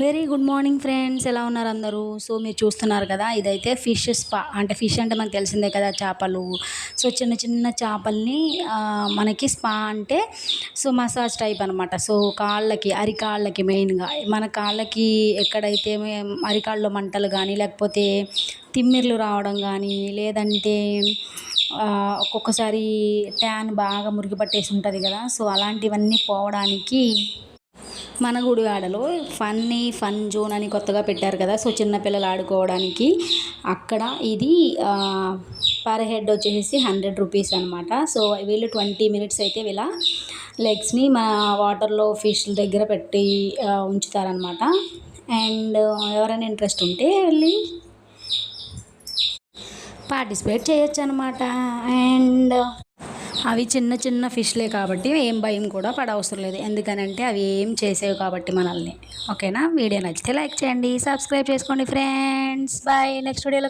Very good morning friends. ఎలా ఉన్నారు అందరూ? సో మీరు చూస్తున్నారు కదా ఇదైతే ఫిష్ స్పా అంటే ఫిష్ అంటే మనకు తెలిసిందే కదా చేపలు. సో చిన్న చిన్న చేపల్ని మనకి స్పా అంటే సో మసాజ్ టైప్ అనమాట సో కాళ్ళకి అరికాళ్ళకి మెయిన్గా. మన కాళ్ళకి ఎక్కడైతే మే- అరికాళ్ళలో మంటలు కానీ లేకపోతే తిమ్మిర్లు రావడం కానీ లేదంటే ఒక్కొక్కసారి ట్యాన్ బాగా మురిగి పట్టేసి ఉంటుంది కదా సో అలాంటివన్నీ పోవడానికి మన గుడివాడలో ఫన్నీ ఫన్ జోన్ అని కొత్తగా పెట్టారు కదా. సో చిన్నపిల్లలు ఆడుకోవడానికి అక్కడ ఇది పర్ హెడ్ వచ్చేసి హండ్రెడ్ రూపీస్ అనమాట సో వీళ్ళు ట్వంటీ మినిట్స్ అయితే వీళ్ళ లెగ్స్ని మన వాటర్లో ఫిష్ దగ్గర పెట్టి ఉంచుతారనమాట అండ్ ఎవరైనా ఇంట్రెస్ట్ ఉంటే వెళ్ళి పార్టిసిపేట్ చేయొచ్చు అనమాట అండ్ అవి చిన్న చిన్న ఫిష్లే కాబట్టి ఏం భయం కూడా పడవసరం లేదు. ఎందుకనంటే అవి ఏం చేసేవి కాబట్టి మనల్ని. ఓకేనా? వీడియో నచ్చితే లైక్ చేయండి సబ్స్క్రైబ్ చేసుకోండి ఫ్రెండ్స్. బాయ్. నెక్స్ట్ వీడియోలో